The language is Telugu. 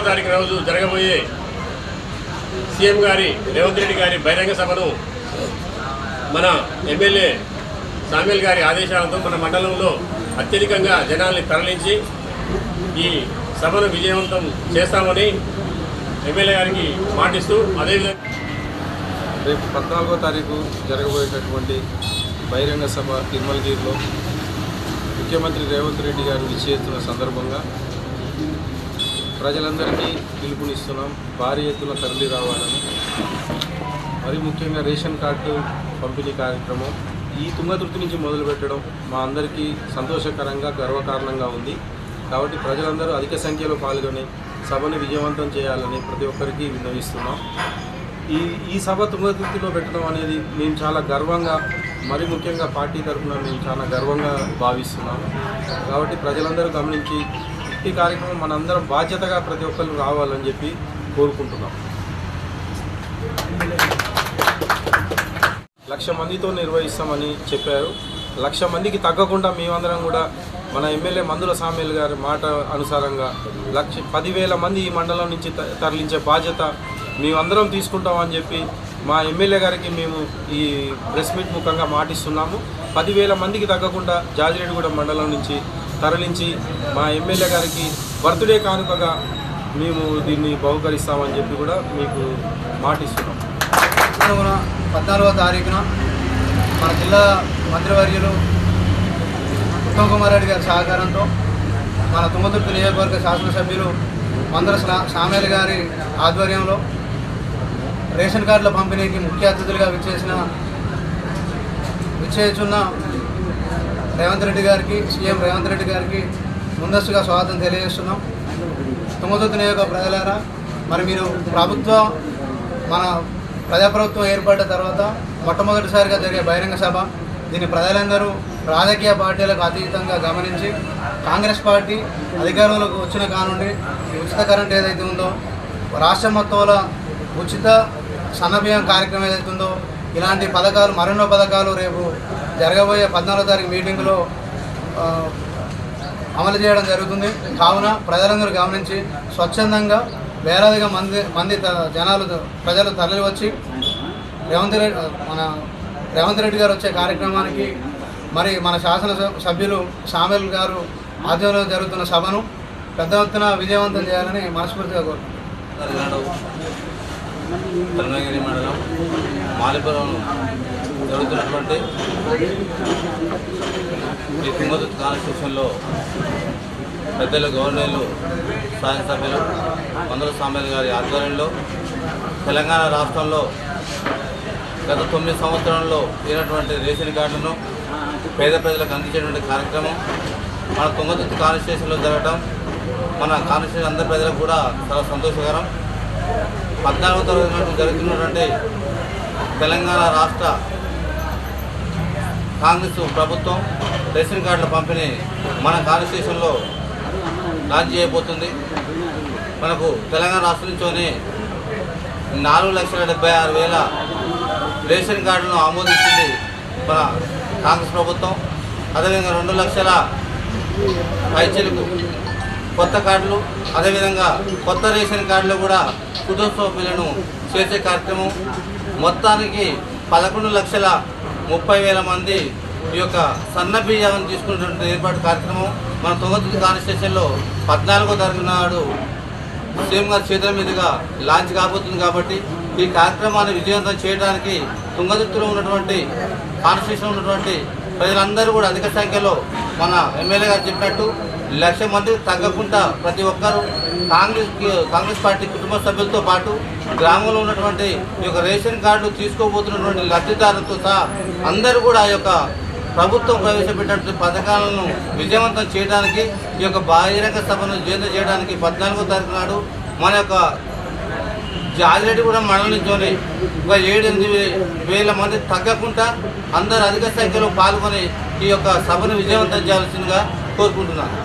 తారీఖు రోజు జరగబోయే సీఎం గారి రేవంత్ రెడ్డి గారి బహిరంగ సభను మన ఎమ్మెల్యే సామ్యుల్ గారి ఆదేశాలతో మన మండలంలో అత్యధికంగా జనాల్ని తరలించి ఈ సభను విజయవంతం చేస్తామని ఎమ్మెల్యే గారికి మాటిస్తూ అదేవిధంగా రేపు పద్నాలుగో తారీఖు జరగబోయేటటువంటి బహిరంగ సభ తిరుమలగిరిలో ముఖ్యమంత్రి రేవంత్ రెడ్డి గారు విచ్చేస్తున్న సందర్భంగా ప్రజలందరికీ పిలుపునిస్తున్నాం. భారీ ఎత్తున తరలి రావాలని. మరి ముఖ్యంగా రేషన్ కార్డు పంపిణీ కార్యక్రమం. ఈ తుంగతుర్తి నుంచి మొదలుపెట్టడం మా అందరికీ సంతోషకరంగా గర్వకారణంగా ఉంది. కాబట్టి ప్రజలందరూ అధిక సంఖ్యలో పాల్గొని సభను విజయవంతం చేయాలని ప్రతి ఒక్కరికి విన్నవిస్తున్నాం. ఈ ఈ సభ తుంగతుర్తిలో పెట్టడం అనేది మేము చాలా గర్వంగా మరి ముఖ్యంగా పార్టీ తరఫున మేము చాలా గర్వంగా భావిస్తున్నాము. కాబట్టి ప్రజలందరూ గమనించి ఈ కార్యక్రమం మనందరం బాధ్యతగా ప్రతి ఒక్కరు రావాలని చెప్పి కోరుకుంటున్నాం. లక్ష మందితో నిర్వహిస్తామని చెప్పారు. లక్ష మందికి తగ్గకుండా మేమందరం కూడా మన ఎమ్మెల్యే మందుల సామ్యుల్ గారి మాట అనుసారంగా లక్ష పదివేల మంది ఈ మండలం నుంచి త- తరలించే బాధ్యత మేమందరం తీసుకుంటామని చెప్పి మా ఎమ్మెల్యే గారికి మేము ఈ ప్రెస్ మీట్ ముఖంగా మాటిస్తున్నాము. పదివేల మందికి తగ్గకుండా జాజిరెడ్డిగూడెం మండలం నుంచి తరలించి మా ఎమ్మెల్యే గారికి బర్త్డే కానుకగా మేము దీన్ని బహుకరిస్తామని చెప్పి కూడా మీకు మాటిస్తున్నాం. పద్నాలుగున పద్నాలుగో తారీఖున మన జిల్లా మంత్రివర్యులు ఉత్తమ్ కుమార్ రెడ్డి గారి సహకారంతో మన తుంగతుర్తి నియోజకవర్గ శాసనసభ్యులు మందర సా- సామేల్ గారి ఆధ్వర్యంలో రేషన్ కార్డుల పంపిణీకి ముఖ్య అతిథులుగా విచ్చేసిన విచ్చేస్తున్న రేవంత్ రెడ్డి గారికి సీఎం రేవంత్ రెడ్డి గారికి ముందస్తుగా స్వాగతం తెలియజేస్తున్నాం. తుంగతుర్తి నియోజక ప్రజలారా మరి మీరు ప్రభుత్వ మన ప్రజాప్రభుత్వం ఏర్పడిన తర్వాత మొట్టమొదటిసారిగా జరిగే బహిరంగ సభ దీన్ని ప్రజలందరూ రాజకీయ పార్టీలకు అతీతంగా గమనించి కాంగ్రెస్ పార్టీ అధికారంలోకి వచ్చిన కానుండి ఉచిత కరెంట్ ఏదైతే ఉందో రాష్ట్రం మొత్తంలో ఉచిత సన్నబియ్యం కార్యక్రమం ఏదైతే ఉందో ఇలాంటి పథకాలు మరెన్నో పథకాలు రేపు జరగబోయే పద్నాలుగో తారీఖు మీటింగులో అమలు చేయడం జరుగుతుంది. కావున ప్రజలందరూ గమనించి స్వచ్ఛందంగా వేలాదిగా మంది మంది త- జనాలు ప్రజలు తరలి వచ్చి రేవంత్ రెడ్డి మన రేవంత్ రెడ్డి గారు వచ్చే కార్యక్రమానికి మరి మన శాసన సభ్యులు సామెల్ గారు ఆధ్వర్యంలో జరుగుతున్న సభను పెద్ద ఎత్తున విజయవంతం చేయాలని మనస్ఫూర్తిగా కోరుతున్నాను నాడు మండలం మాలిపురం జరుగుతున్నటువంటి ఈ తుంగతుర్తి కాన్స్టిట్యూషన్లో పెద్దలు గవర్నర్లు శాసనసభ్యులు మందుల స్వామి గారి ఆధ్వర్యంలో తెలంగాణ రాష్ట్రంలో గత తొమ్మిది సంవత్సరంలో లేనటువంటి రేషన్ కార్డులను పేద ప్రజలకు అందించేటువంటి కార్యక్రమం మన తుంగతుర్తి కాన్స్టిట్యూషన్లో జరగటం మన కాన్స్టిట్యూషన్ అందరి ప్రజలకు కూడా చాలా సంతోషకరం. పద్నాలుగో తరగతి నుండి జరుగుతున్నటువంటి తెలంగాణ రాష్ట్ర కాంగ్రెస్ ప్రభుత్వం రేషన్ కార్డుల పంపిణీ మన కాన్స్టిట్యూషన్లో లాంచ్ చేయబోతుంది. మనకు తెలంగాణ రాష్ట్రం నుంచోనే నాలుగు లక్షల డెబ్బై ఆరు వేల రేషన్ కార్డులను ఆమోదించింది మన కాంగ్రెస్ ప్రభుత్వం. అదేవిధంగా రెండు లక్షల పైచలకు కొత్త కార్డులు అదేవిధంగా కొత్త రేషన్ కార్డులు కూడా కుటుంబ సభ్యులను చేసే కార్యక్రమం. మొత్తానికి పదకొండు లక్షల ముప్పై వేల మంది ఈ యొక్క సన్న బియ్యాన్ని తీసుకున్నటువంటి ఏర్పాటు కార్యక్రమం. మన తొమ్మిది కాన్స్టిట్యూషన్లో పద్నాలుగో తారీఖు నాడు సీఎం గారి చేతుల మీదుగా లాంచ్ కాబోతుంది కాబట్టి ఈ కార్యక్రమాన్ని విజయవంతం చేయడానికి తుంగతుర్తిలో ఉన్నటువంటి కాన్స్టిట్యూషన్ ఉన్నటువంటి ప్రజలందరూ కూడా అధిక సంఖ్యలో మన ఎమ్మెల్యే గారు చెప్పినట్టు లక్ష మంది తగ్గకుండా ప్రతి ఒక్కరూ కాంగ్రెస్ కాంగ్రెస్ పార్టీ కుటుంబ సభ్యులతో పాటు గ్రామంలో ఉన్నటువంటి ఈ యొక్క రేషన్ కార్డు తీసుకోబోతున్నటువంటి లబ్ధిదారులతో సహా అందరూ కూడా ఆ యొక్క ప్రభుత్వం ప్రవేశపెట్టినటువంటి పథకాలను విజయవంతం చేయడానికి ఈ యొక్క బహిరంగ సభను జయంతం చేయడానికి పద్నాలుగో తారీఖు నాడు మన యొక్క జాజిరెడ్డి కూడా మండలించుకొని ఒక ఏడు ఎనిమిది వేల మంది తగ్గకుండా అందరు అధిక సంఖ్యలో పాల్గొని ఈ యొక్క సభను విజయవంతం చేయాల్సిందిగా కోరుకుంటున్నాను.